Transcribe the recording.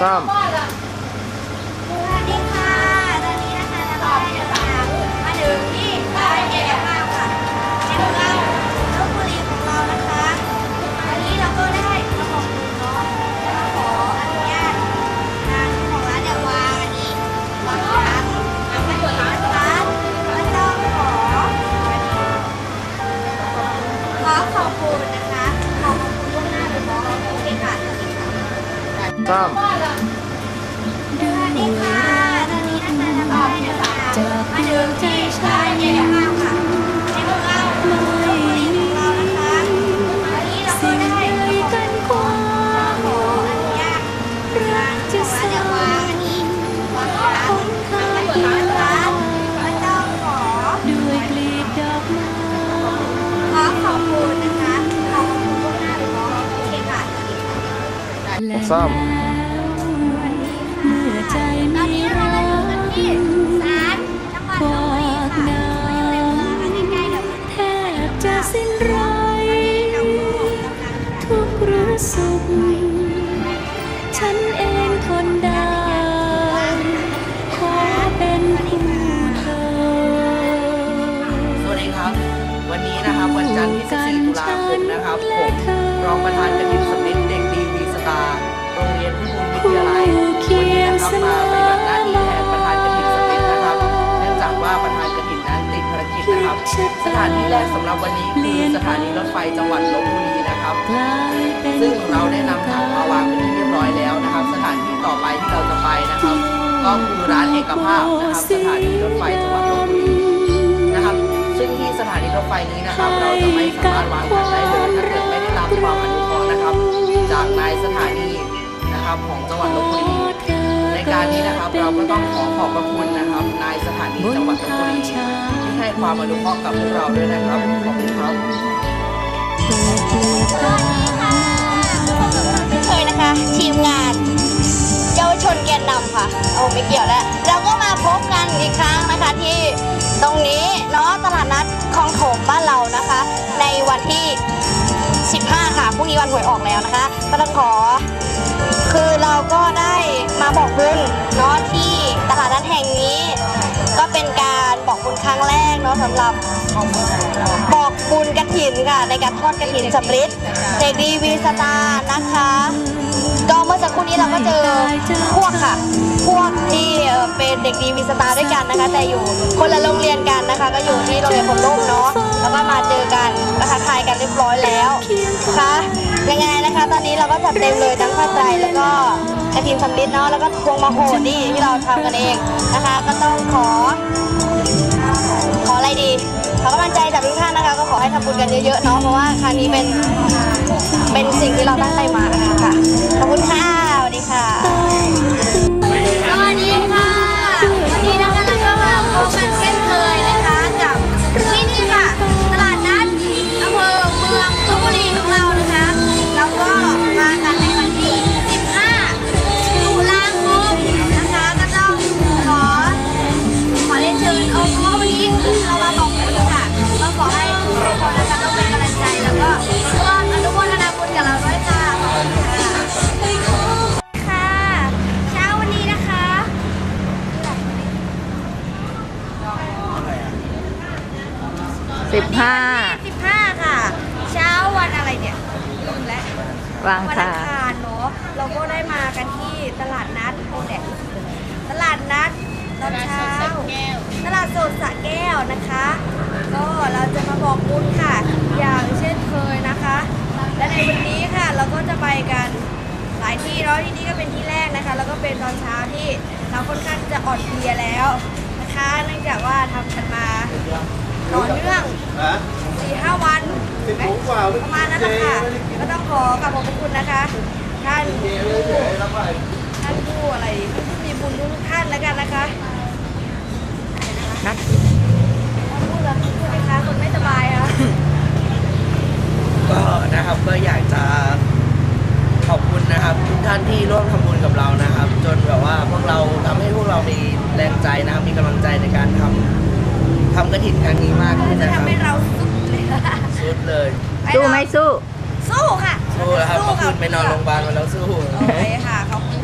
ซ้ ซ้มสวัสดีค่ะตอนนี้เราก็ได้เดินทางมาถึงที่ร้านเอกภาพค่ะใน ซ้อมเมื่อใจตอนนี้เรารัอยู่กันที่ศาลจังหวัดลบบุรีค่ะอยู่ในเมืองใกล้ๆเดี๋ยวแทบจะสิ้นไรเราก็กำลังจะทุกข์รู้สุขฉันเองทนได้ขอเป็นคู่เธอสวัสดีครับ วันนี้นะครับวันจันทร์ที่14ตุลาคมนะครับผมรองประธานกฐินสำเร็จเด็กดีวีสตาร์ วิทยาลัยวันนี้นะครับมาปฏิบัติหน้าที่แทนประธานกฐินสำเร็จนะครับเนื่องจากว่าประธานกฐินนั้นติดภารกิจนะครับ สถานที่แรกสำหรับวันนี้คือสถานีรถไฟจังหวัดลบบุรีนะครับกลายเป็นซึ่งเราได้นำถังมาวางเป็นที่เรียบร้อยแล้วนะครับ สถานที่ต่อไปที่เราจะไปนะครับ ก็คือร้านเอกภาพนะครับสถานีรถไฟจังหวัดลบบุรีนะครับซึ่งที่สถานีรถไฟนี้นะครับ เราจะไม่สามารถวางถังได้เลยถ้าเกิดไม่ได้รับความอนุเคราะห์นะครับ จากนายสถานี นะครับของจังหวัดลบบุรีในการนี้นะครับเราก็ต้องขอขอบพระคุณนะครับนายสถานีจังหวัดลบบุรีที่ให้ความอนุเคราะห์กับพวกเราด้วยนะครับขอบคุณครับเคยนะคะ ทีมงานเยาวชนแกนนำค่ะโอ้ไม่เกี่ยวแล้ว เราก็มาพบกันอีกครั้งนะคะที่ตรงนี้เนาะตลาดนัดคลองถมบ้านเรานะคะ ในวันที่ 15 ค่ะพรุ่งนี้วันหวยออกแล้วนะคะก็ต้องขอ คือเราก็ได้มาบอกบุญเนาะที่ตลาดนัดแห่งนี้ ก็เป็นการบอกบุญครั้งแรกเนาะสำหรับบอกบุญกระถินค่ะในการทอดกระถินสำริดเด็กดีวีสตาร์นะคะ ก็เมื่อสักครู่นี้เราก็เจอพวกค่ะ พวกที่เป็นเด็กดีวีสตาร์ด้วยกันนะคะ แต่อยู่คนละโรงเรียนกันนะคะ ก็อยู่ที่โรงเรียนผมร่มเนาะแล้วก็มาเจอกันก็ทักทายกันเรียบร้อยแล้วนะคะ ยังไงนะคะ ตอนนี้เราก็จัดเต็มเลยทั้งผ้าไตรแล้วก็กระถิมสำลิดเนาะแล้วก็พวงมาโหดนี่ที่เราทำกันเองนะคะ ก็ต้องขอ ขออะไรดีขอกำลังใจจากทุกท่านนะคะ ก็ขอให้ทำบุญกันเยอะๆเนาะเพราะว่าครั้งนี้เป็นเป็นสิ่งที่เราตั้งใจมาค่ะขอบคุณค่ะ สิบห้า15ค่ะ เช้าวันอะไรเนี่ยลืมแล้ววางวันค่ะอังคารเนาะเราก็ได้มากันที่ตลาดนัดโอแดกตลาดนัดตอนเช้า ตลาดสดสระแก้วนะคะ ก็เราจะมาบอกบุญค่ะ อย่างเช่นเคยนะคะ และในวันนี้ค่ะเราก็จะไปกันหลายที่เนาะที่นี่ก็เป็นที่แรกนะคะ แล้วก็เป็นตอนเช้าที่เราค่อนข้างจะอ่อนเพลียแล้วนะคะ เนื่องจากว่าทำกันมาต่อเนื่องสี่ห้าวันประมาณนั้นแหละค่ะ ก็ต้อง ขอกราบขอบพระคุณนะคะ ท่านผู้ท่านผู้อะไรผู้มีบุญทุกท่านแล้วกันนะคะนัดพูดแล้วพูดไหมคะคนไม่สบายอะก็นะครับก็อยากจะขอบคุณนะครับทุกท่านที่ร่วมทำบุญกับเรานะครับ จนแบบว่าพวกเราทำให้พวกเรามีแรงใจนะครับมีกำลังใจในการทำทำกระถิ่นครั้งนี้มากขึ้นจะนะครัทำบให้เราสุดเลยสุดเลยสู้ไม่สู้ สู้ค่ะ สู้แล้วครับเมื่อคืนไปนอนโรงพยาบาลมาแล้วสู้ โอเคค่ะขอบคุณ